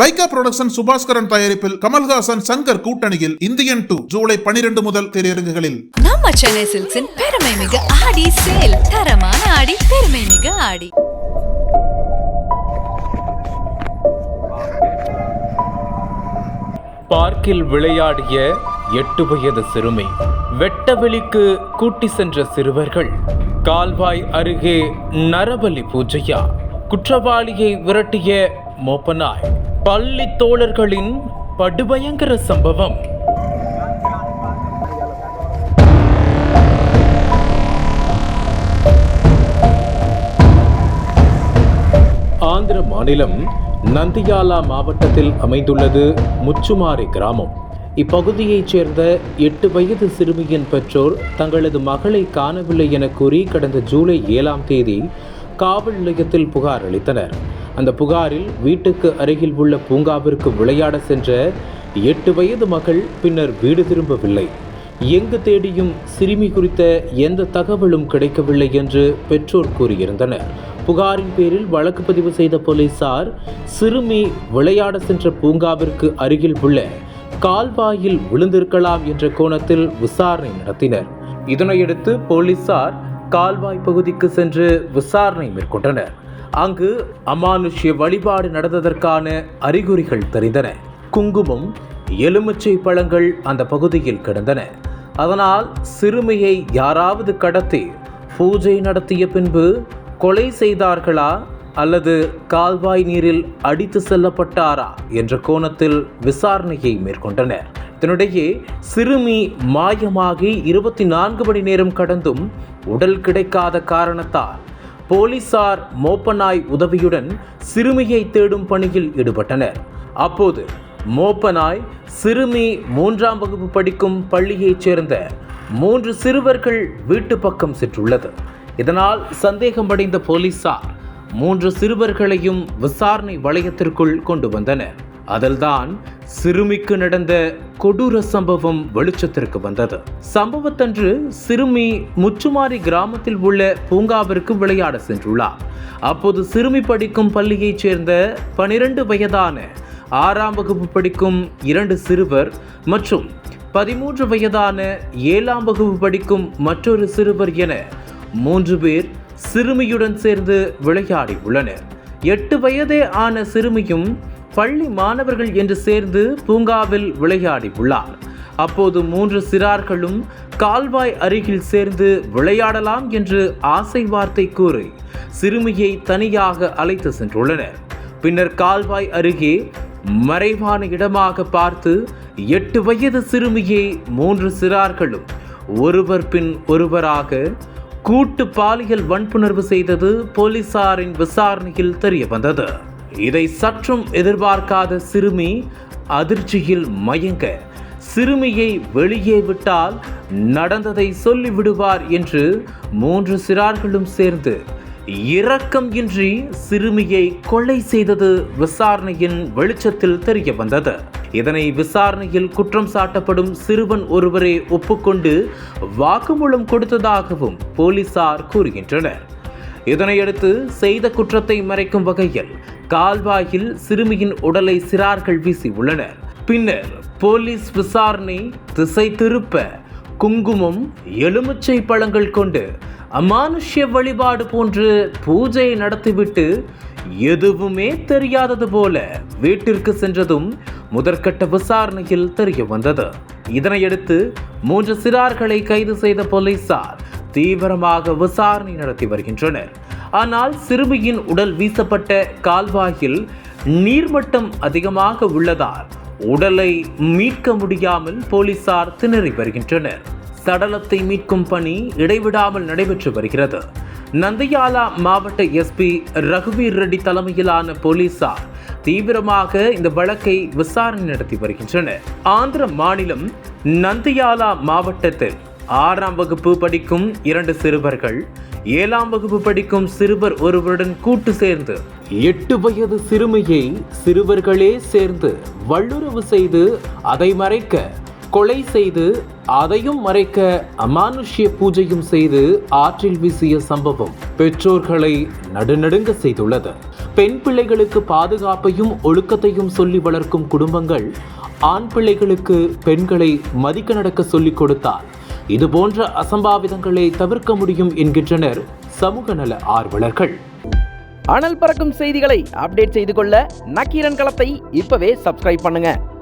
Lyca production Subaskaran தயாரிப்பில் கமல்ஹாசன் சங்கர் கூட்டணியில் Indian two July பனிரெண்டு முதல் திரையரங்குகளில். நம்ம சென்னை சில்க்ஸின் பெருமை மிகு ஆடி சேல் தரமான ஆடி பெருமை மிகு ஆடி. பார்க்கில் விளையாடிய எட்டு வயது சிறுமி வெட்டவெளிக்கு கூட்டி சென்ற சிறுவர்கள் கால்வாய் அருகே நரபலி பூஜையா குற்றவாளியை விரட்டிய மோப்பனாய். பள்ளி தோழர்களின் படுபயங்கர சம்பவம். ஆந்திர மாநிலம் நந்தியாலா மாவட்டத்தில் அமைந்துள்ளது முச்சுமாரி கிராமம். இப்பகுதியைச் சேர்ந்த எட்டு வயது சிறுமியின் பெற்றோர் தங்களது மகளை காணவில்லை என கூறி கடந்த ஜூலை ஏழாம் தேதி காவல் நிலையத்தில் புகார் அளித்தனர். அந்த புகாரில் வீட்டுக்கு அருகில் உள்ள பூங்காவிற்கு விளையாட சென்ற எட்டு வயது மகள் பின்னர் வீடு திரும்பவில்லை. எங்கு தேடியும் சிறுமி குறித்த எந்த தகவலும் கிடைக்கவில்லை என்று பெற்றோர் கூறியிருந்தனர். புகாரின் பேரில் வழக்கு பதிவு செய்த போலீசார் சிறுமி விளையாட சென்ற பூங்காவிற்கு அருகில் உள்ள கால்வாயில் விழுந்திருக்கலாம் என்ற கோணத்தில் விசாரணை நடத்தினர். இதனையடுத்து போலீசார் கால்வாய் பகுதிக்கு சென்று விசாரணை மேற்கொண்டனர். அங்கு அமானுஷ்ய வழிபாடு நடந்ததற்கான அறிகுறிகள் தெரிந்தன. குங்குமம் எலுமிச்சை பழங்கள் அந்த பகுதியில் கிடந்தன. அதனால் சிறுமியை யாராவது கடத்தி பூஜை நடத்திய பின்பு கொலை செய்தார்களா அல்லது கால்வாய் நீரில் அடித்து செல்லப்பட்டாரா என்ற கோணத்தில் விசாரணையை மேற்கொண்டனர். இதனிடையே சிறுமி மாயமாகி இருபத்தி நான்கு மணி நேரம் கடந்தும் உடல் கிடைக்காத காரணத்தால் போலீசார் மோப்பனாய் உதவியுடன் சிறுமியை தேடும் பணியில் ஈடுபட்டனர். அப்போது மோப்பனாய் சிறுமி மூன்றாம் வகுப்பு படிக்கும் பள்ளியைச் சேர்ந்த மூன்று சிறுவர்கள் வீட்டு பக்கம் சென்றுள்ளது. இதனால் சந்தேகமடைந்த போலீசார் மூன்று சிறுவர்களையும் விசாரணை வளையத்திற்குள் கொண்டு வந்தனர். அதில்தான் சிறுமிக்கு நடந்த கொடூர சம்பவம் வெளிச்சத்திற்கு வந்தது. சம்பவத்தன்று சிறுமி முச்சுமாரி கிராமத்தில் உள்ள பூங்காவிற்கு விளையாட சென்றுள்ளார் அப்போது சிறுமி படிக்கும் பள்ளியைச் சேர்ந்த பனிரெண்டு வயதான ஆறாம் வகுப்பு படிக்கும் இரண்டு சிறுவர் மற்றும் பதிமூன்று வயதான ஏழாம் வகுப்பு படிக்கும் மற்றொரு சிறுவர் என மூன்று பேர் சிறுமியுடன் சேர்ந்து விளையாடி உள்ளனர். எட்டு வயதே ஆன சிறுமியும் பள்ளி மாணவர்கள் என்று சேர்ந்து பூங்காவில் விளையாடி உள்ளார் அப்போது மூன்று சிறார்களும் கால்வாய் அருகில் சேர்ந்து விளையாடலாம் என்று ஆசை வார்த்தை கூறி சிறுமியை தனியாக அழைத்து சென்றுள்ளனர். பின்னர் கால்வாய் அருகே மறைவான இடமாக பார்த்து எட்டு வயது சிறுமியை மூன்று சிறார்களும் ஒருவர் பின் ஒருவராக கூட்டு பாலியல் வன்புணர்வு செய்தது போலீசாரின் விசாரணையில் தெரிய வந்தது இதை சற்றும் எதிர்பார்க்காத சிறுமி அதிர்ச்சியில் மயங்க. சிறுமியை வெளியே விட்டால் நடந்ததை சொல்லிவிடுவார் என்று மூன்று சிறார்களும் சேர்ந்து இரக்கம் இன்றி சிறுமியை கொலை செய்தது விசாரணையின் வெளிச்சத்தில் தெரிய வந்தது. இதனை விசாரணையில் குற்றம் சாட்டப்படும் சிறுவன் ஒருவரே ஒப்புக்கொண்டு வாக்குமூலம் கொடுத்ததாகவும் போலீசார் கூறுகின்றனர். இதனையடுத்து செய்த குற்றத்தை மறைக்கும் வகையில் கால்வாயில் சிறுமியின் உடலை சிறார்கள் வீசி உள்ளனர். பின்னர் போலீஸ் விசாரணை திசை திருப்ப குங்குமம் எலுமிச்சை பழங்கள் கொண்டு அமானுஷ்ய வழிபாடு போன்று பூஜை நடத்திவிட்டு எதுவுமே தெரியாதது போல வீட்டிற்கு சென்றதும் முதற்கட்ட விசாரணையில் தெரிய வந்தது. இதனையடுத்து மூன்று சிறார்களை கைது செய்த போலீசார் தீவிரமாக விசாரணை நடத்தி வருகின்றனர். ஆனால் சிறுமியின் உடல் வீசப்பட்ட கால்வாயில் நீர்மட்டம் அதிகமாக உள்ளதால் உடலை மீட்க முடியாமல் போலீசார் திணறி வருகின்றனர். சடலத்தை மீட்கும் பணி இடைவிடாமல் நடைபெற்று வருகிறது. நந்தியாலா மாவட்ட எஸ்பி ரகுவீர் ரெட்டி தலைமையிலான போலீசார் தீவிரமாக இந்த வழக்கை விசாரணை நடத்தி வருகின்றனர். ஆந்திர மாநிலம் நந்தியாலா மாவட்டத்தில் ஆறாம் வகுப்பு படிக்கும் இரண்டு சிறுவர்கள் ஏழாம் வகுப்பு படிக்கும் சிறுவர் ஒருவருடன் கூட்டு சேர்ந்து எட்டு வயது சிறுமியை சிறுவர்களே சேர்ந்து வல்லுறவு செய்து அதை மறைக்க கொலை செய்து அதையும் மறைக்க அமானுஷ்ய பூஜையும் செய்து ஆற்றில் வீசிய சம்பவம் பெற்றோர்களை நடுநடுங்க செய்துள்ளது. பெண் பிள்ளைகளுக்கு பாதுகாப்பையும் ஒழுக்கத்தையும் சொல்லி வளர்க்கும் குடும்பங்கள் ஆண் பிள்ளைகளுக்கு பெண்களை மதிக்க நடக்க சொல்லிக் கொடுத்தால் இது போன்ற அசம்பாவிதங்களை தவிர்க்க முடியும் என்கின்றனர் சமூக நல ஆர்வலர்கள். அனல் பறக்கும் செய்திகளை அப்டேட் செய்து கொள்ள நக்கீரன் களத்தை இப்பவே சப்ஸ்கிரைப் பண்ணுங்க.